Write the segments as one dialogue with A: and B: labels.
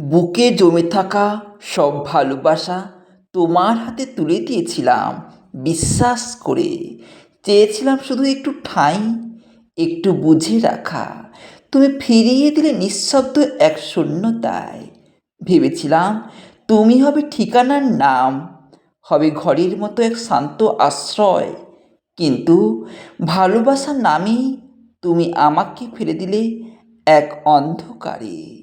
A: বুকে জমে থাকা সব ভালোবাসা তোমার হাতে তুলে দিয়েছিলাম, বিশ্বাস করে। চেয়েছিলাম শুধু একটু ঠাঁই, একটু বুঝে রাখা। তুমি ফিরিয়ে দিলে নিঃশব্দ এক শূন্যতায়। ভেবেছিলাম তুমি হবে ঠিকানার নাম, হবে ঘরের মতো এক শান্ত আশ্রয়। কিন্তু ভালোবাসার নামেই তুমি আমাকে ফেলে দিলে এক অন্ধকারে।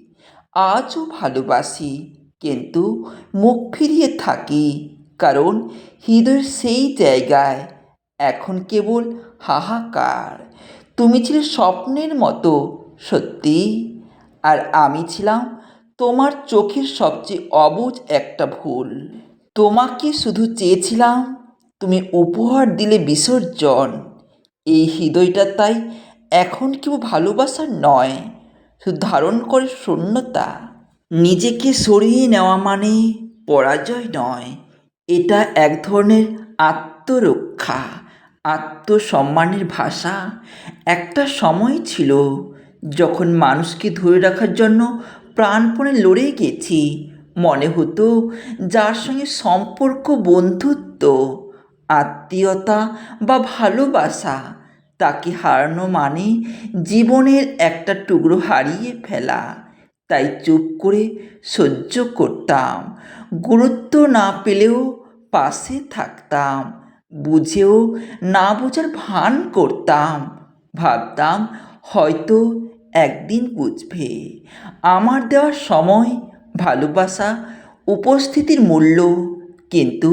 A: আজও ভালোবাসি, কিন্তু মুখ ফিরিয়ে থাকি, কারণ হৃদয়ের সেই জায়গায় এখন কেবল হাহাকার। তুমি ছিলে স্বপ্নের মতো, সত্যি? আর আমি ছিলাম তোমার চোখের সবচেয়ে অবুঝ একটা ভুল। তোমাকে শুধু চেয়েছিলাম তুমি উপহার দিলে বিসর্জন। এই হৃদয়টা তাই এখন কেউ ভালোবাসার নয়। ধারণ করে শূন্যতা। নিজেকে সরিয়ে নেওয়া মানে পরাজয় নয়। এটা এক ধরনের আত্মরক্ষা, আত্মসম্মানের ভাষা। একটা সময় ছিল যখন মানুষকে ধরে রাখার জন্য প্রাণপণে লড়ে গেছি। মনে হতো যার সঙ্গে সম্পর্ক, বন্ধুত্ব, আত্মীয়তা বা ভালোবাসা তাকে হারানো মানে জীবনের একটা টুকরো হারিয়ে ফেলা। তাই চুপ করে সহ্য করতাম, গুরুত্ব না পেলেও পাশে থাকতাম, বুঝেও না বোঝার ভান করতাম। ভাবতাম, হয়তো একদিন বুঝবে। আমার দেওয়ার সময়, ভালোবাসা, উপস্থিতির মূল্য কিন্তু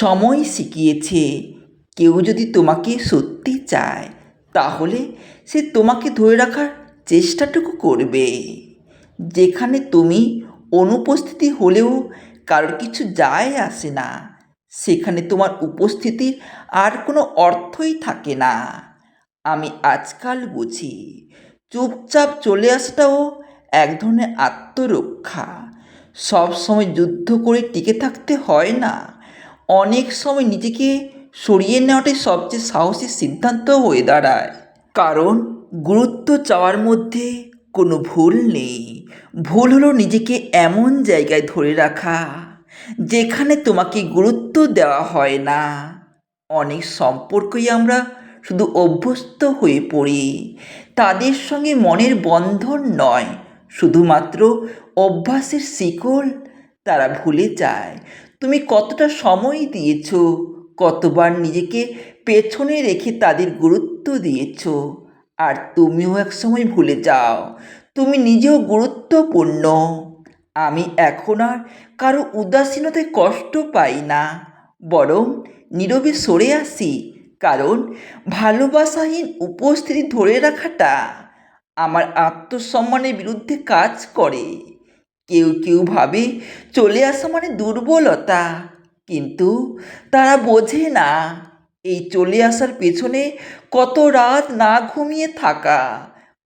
A: সময় শিখিয়েছে। কেউ যদি তোমাকে সত্যি চায়, তাহলে সে তোমাকে ধরে রাখার চেষ্টাটুকু করবে। যেখানে তুমি অনুপস্থিতি হলেও কারোর কিছু যায় আসে না, সেখানে তোমার উপস্থিতির আর কোনো অর্থই থাকে না। আমি আজকাল বুঝি, চুপচাপ চলে আসাটাও এক ধরনের আত্মরক্ষা। সব সময় যুদ্ধ করে টিকে থাকতে হয় না। অনেক সময় নিজেকে সরিয়ে নেওয়াটাই সবচেয়ে সাহসী সিদ্ধান্ত হয়ে দাঁড়ায়। কারণ, গুরুত্ব চাওয়ার মধ্যে কোনো ভুল নেই। ভুল হলো নিজেকে এমন জায়গায় ধরে রাখা, যেখানে তোমাকে গুরুত্ব দেওয়া হয় না। অনেক সম্পর্কই আমরা শুধু অভ্যস্ত হয়ে পড়ি। তাদের সঙ্গে মনের বন্ধন নয়, শুধুমাত্র অভ্যাসের শিকল তারা ভুলে যায়। তুমি কতটা সময় দিয়েছ কতবার নিজেকে পেছনে রেখে তাদের গুরুত্ব দিয়েছ? আর তুমিও একসময় ভুলে যাও, তুমি নিজেও গুরুত্বপূর্ণ। আমি এখন আর কারও উদাসীনতায় কষ্ট পাই না, বরং নীরবে সরে আসি, কারণ ভালোবাসাহীন উপস্থিতি ধরে রাখাটা আমার আত্মসম্মানের বিরুদ্ধে কাজ করে। কেউ কেউ ভাবে চলে আসা মানে দুর্বলতা কিন্তু তারা বোঝে না, এই চলে আসার পেছনে কত রাত না ঘুমিয়ে থাকা,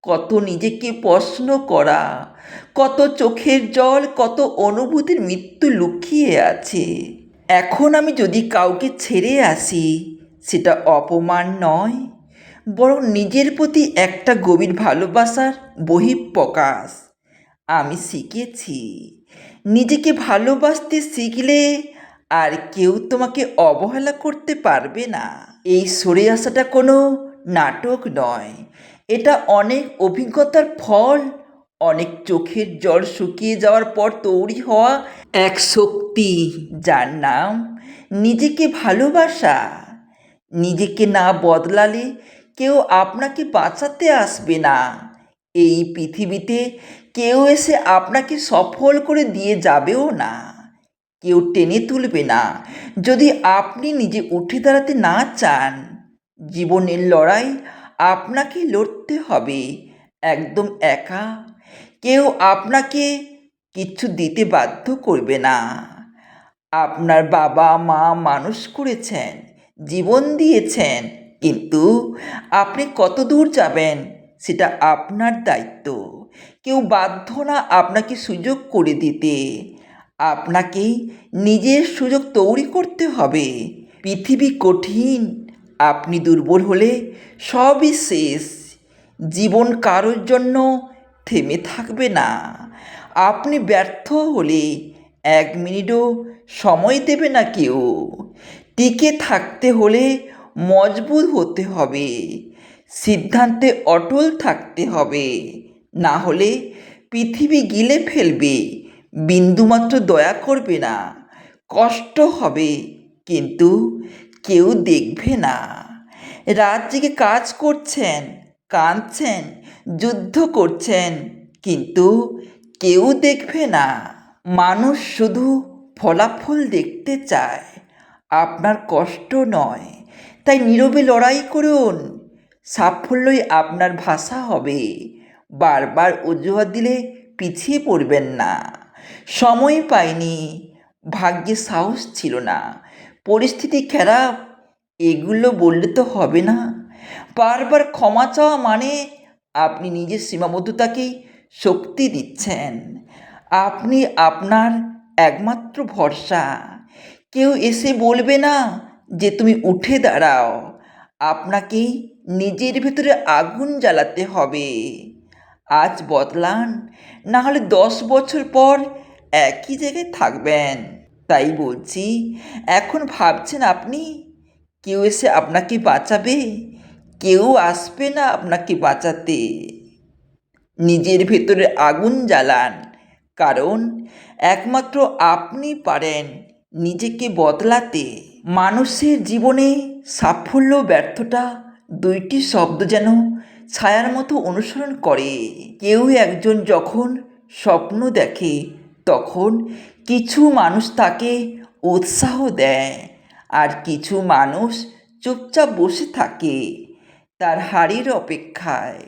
A: কত নিজেকে প্রশ্ন করা, কত চোখের জল, কত অনুভূতির মৃত্যু লুকিয়ে আছে। এখন আমি যদি কাউকে ছেড়ে আসি, সেটা অপমান নয়, বরং নিজের প্রতি একটা গভীর ভালোবাসার বহিঃপ্রকাশ। আমি শিখেছি, নিজেকে ভালোবাসতে শিখলে আর কেউ তোমাকে অবহেলা করতে পারবে না। এই সরে আসাটা কোনো নাটক নয়। এটা অনেক অভিজ্ঞতার ফল, অনেক চোখের জল শুকিয়ে যাওয়ার পর তৈরি হওয়া এক শক্তি যার নাম নিজেকে ভালোবাসা। নিজেকে না বদলালে কেউ আপনাকে বাঁচাতে আসবে না। এই পৃথিবীতে কেউ এসে আপনাকে সফল করে দিয়ে যাবেও না। কেউ টেনে তুলবে না। যদি আপনি নিজে উঠে দাঁড়াতে না চান, জীবনের লড়াই আপনাকে লড়তে হবে, একদম একা। কেউ আপনাকে কিচ্ছু দিতে বাধ্য করবে না। আপনার বাবা, মা মানুষ করেছেন, জীবন দিয়েছেন, কিন্তু আপনি কত দূর যাবেন সেটা আপনার দায়িত্ব। কেউ বাধ্য না আপনাকে সুযোগ করে দিতে। আপনাকেই নিজের সুযোগ তৈরি করতে হবে। পৃথিবী কঠিন, আপনি দুর্বল হলে সবই শেষ। জীবন কারোর জন্য থেমে থাকবে না। আপনি ব্যর্থ হলে এক মিনিটও সময় দেবে না কেউ। টিকে থাকতে হলে মজবুত হতে হবে। সিদ্ধান্তে অটল থাকতে হবে। না হলে পৃথিবী গিলে ফেলবে। বিন্দুমাত্র দয়া করবে না। কষ্ট হবে, কিন্তু কেউ দেখবে না। রাত জেগে কাজ করছেন, কাঁদছেন, যুদ্ধ করছেন, কিন্তু কেউ দেখবে না। মানুষ শুধু ফলাফল দেখতে চায়। আপনার কষ্ট নয়। তাই নীরবে লড়াই করুন। সাফল্যই আপনার ভাষা হবে। বারবার অজুহাত দিলে পিছিয়ে পড়বেন না। সময় পাইনি। ভাগ্যে সাহস ছিল না। পরিস্থিতি খারাপ, এগুলো বললে তো হবে না। বারবার ক্ষমা চাওয়া মানে আপনি নিজের সীমাবদ্ধতাকেই শক্তি দিচ্ছেন। আপনি আপনার একমাত্র ভরসা। কেউ এসে বলবে না যে তুমি উঠে দাঁড়াও। আপনাকেই নিজের ভিতরে আগুন জ্বালাতে হবে। আজ বদলান। না হলে দশ বছর পর একই জায়গায় থাকবেন। তাই বলছি, এখন ভাবছেন আপনি, কেউ এসে আপনাকে বাঁচাবে? কেউ আসবে না আপনাকে বাঁচাতে। নিজের ভেতরে আগুন জ্বালান, কারণ একমাত্র আপনি পারেন নিজেকে বদলাতে। মানুষের জীবনে সাফল্য, ব্যর্থতা দুইটি শব্দ যেন ছায়ার মতো অনুসরণ করে। কেউ একজন যখন স্বপ্ন দেখে, তখন কিছু মানুষ তাকে উৎসাহ দেয় আর কিছু মানুষ চুপচাপ বসে থাকে। তার হাড়ির অপেক্ষায়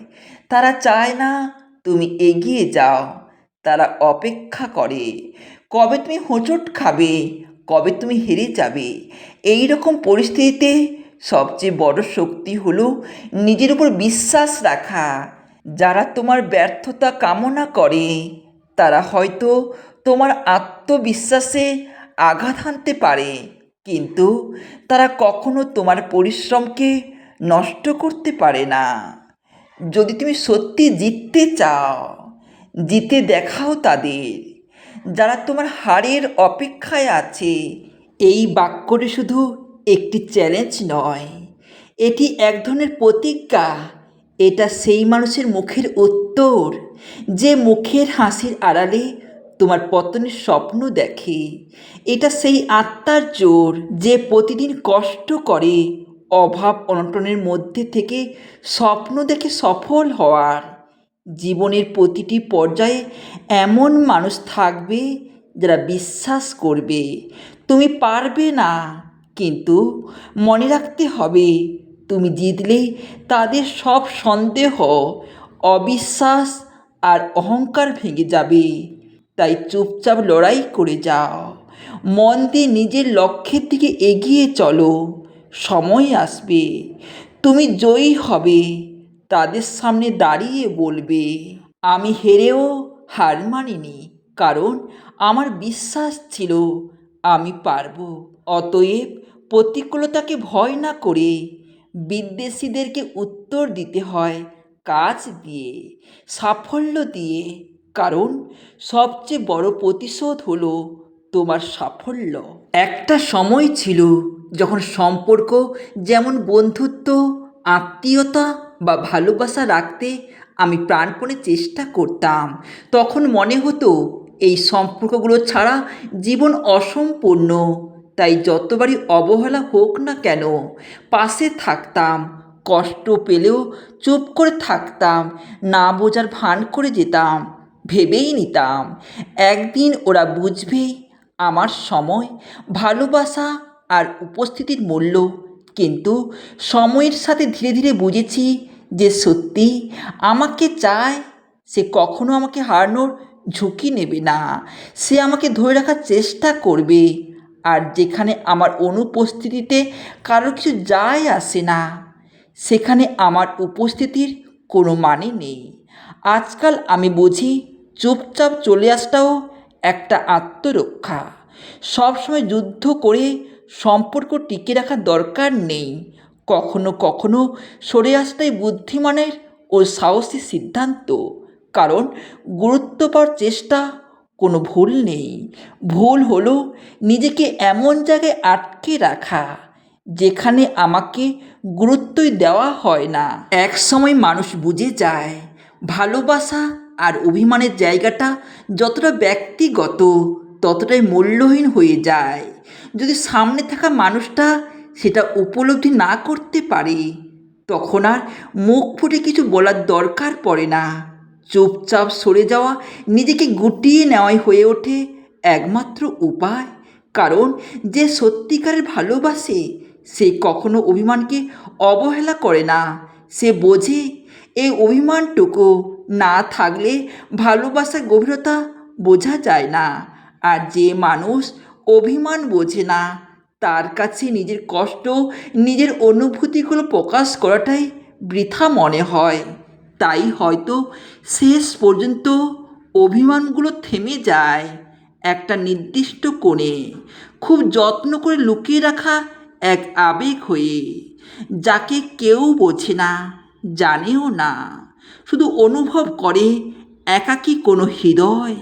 A: তারা চায় না, তুমি এগিয়ে যাও। তারা অপেক্ষা করে, কবে তুমি হোঁচট খাবে? কবে তুমি হেরে যাবে? এই রকম পরিস্থিতিতে সবচেয়ে বড় শক্তি হলো নিজের উপর বিশ্বাস রাখা। যারা তোমার ব্যর্থতা কামনা করে, তারা হয়তো তোমার আত্মবিশ্বাসে আঘাত হানতে পারে, কিন্তু তারা কখনো তোমার পরিশ্রমকে নষ্ট করতে পারে না। যদি তুমি সত্যি জিততে চাও, জিতে দেখাও তাদের। যারা তোমার হারের অপেক্ষায় আছে, এই বাক্যটি শুধু একটি চ্যালেঞ্জ নয়। এটি এক ধরনের প্রতিজ্ঞা। এটা সেই মানুষের মুখের উত্তর, যে মুখের হাসির আড়ালে তোমার পতনের স্বপ্ন দেখে। এটা সেই আত্মার জোর, যে প্রতিদিন কষ্ট করে অভাব অনটনের মধ্যে থেকে স্বপ্ন দেখে সফল হওয়ার। জীবনের প্রতিটি পর্যায়ে এমন মানুষ থাকবে যারা বিশ্বাস করবে, তুমি পারবে না। কিন্তু মনে রাখতে হবে, তুমি জিতলে তাদের সব সন্দেহ, অবিশ্বাস আর অহংকার ভেঙে যাবে। তাই চুপচাপ লড়াই করে যাও। মন দিয়ে নিজের লক্ষ্যের দিকে এগিয়ে চলো। সময় আসবে। তুমি জয়ী হবে। তাদের সামনে দাঁড়িয়ে বলবে, আমি হেরেও হার মানিনি, কারণ আমার বিশ্বাস ছিল আমি পারব। অতএব প্রতিকূলতাকে ভয় না করে বিদ্বেষীদেরকে উত্তর দিতে হয় কাজ দিয়ে, সাফল্য দিয়ে। কারণ সবচেয়ে বড় প্রতিশোধ হলো তোমার সাফল্য। একটা সময় ছিল যখন সম্পর্ক যেমন বন্ধুত্ব, আত্মীয়তা বা ভালোবাসা রাখতে আমি প্রাণপণে চেষ্টা করতাম, তখন মনে হতো এই সম্পর্কগুলো ছাড়া জীবন অসম্পূর্ণ। তাই যতবারই অবহেলা হোক না কেন, পাশে থাকতাম, কষ্ট পেলেও চুপ করে থাকতাম, না বোঝার ভান করে যেতাম, ভেবেই নিতাম, একদিন ওরা বুঝবে আমার সময়, ভালোবাসা আর উপস্থিতির মূল্য। কিন্তু সময়ের সাথে ধীরে ধীরে বুঝেছি যে সত্যি আমাকে চায়, সে কখনো আমাকে হারানোর ঝুঁকি নেবে না। সে আমাকে ধরে রাখার চেষ্টা করবে। আর যেখানে আমার অনুপস্থিতিতে কারও কিছু যায় আসে না, সেখানে আমার উপস্থিতির কোনো মানে নেই। আজকাল আমি বুঝি চুপচাপ চলে আসাটাও একটা আত্মরক্ষা। সবসময় যুদ্ধ করে সম্পর্ক টিকে রাখার দরকার নেই। কখনো কখনো সরে আসাটাই বুদ্ধিমানের ও সাহসী সিদ্ধান্ত। কারণ গুরুত্ব পাওয়ার চেষ্টা কোনো ভুল নেই। ভুল হলো নিজেকে এমন জায়গায় আটকে রাখা যেখানে আমাকে গুরুত্বই দেওয়া হয় না। এক সময় মানুষ বুঝে যায়, ভালোবাসা আর অভিমানের জায়গাটা যতটা ব্যক্তিগত ততটাই মূল্যহীন হয়ে যায়। যদি সামনে থাকা মানুষটা সেটা উপলব্ধি না করতে পারে, তখন আর মুখ ফুটে কিছু বলার দরকার পড়ে না। চুপচাপ সরে যাওয়া নিজেকে গুটিয়ে নেওয়াই হয়ে ওঠে একমাত্র উপায়। কারণ যে সত্যিকারের ভালোবাসে, সে কখনো অভিমানকে অবহেলা করে না। সে বোঝে এই অভিমানটুকু না থাকলে ভালোবাসার গভীরতা বোঝা যায় না। আর যে মানুষ অভিমান বোঝে না, তার কাছে নিজের কষ্ট, নিজের অনুভূতিগুলো প্রকাশ করাটাই বৃথা মনে হয়। তাই হয়তো শেষ পর্যন্ত অভিমানগুলো থেমে যায় একটা নির্দিষ্ট কোণে। খুব যত্ন করে লুকিয়ে রাখা এক আবেগ হয়ে, যাকে কেউ বোঝে না, জানেও না। শুধু অনুভব করে একাকী কোনো হৃদয়।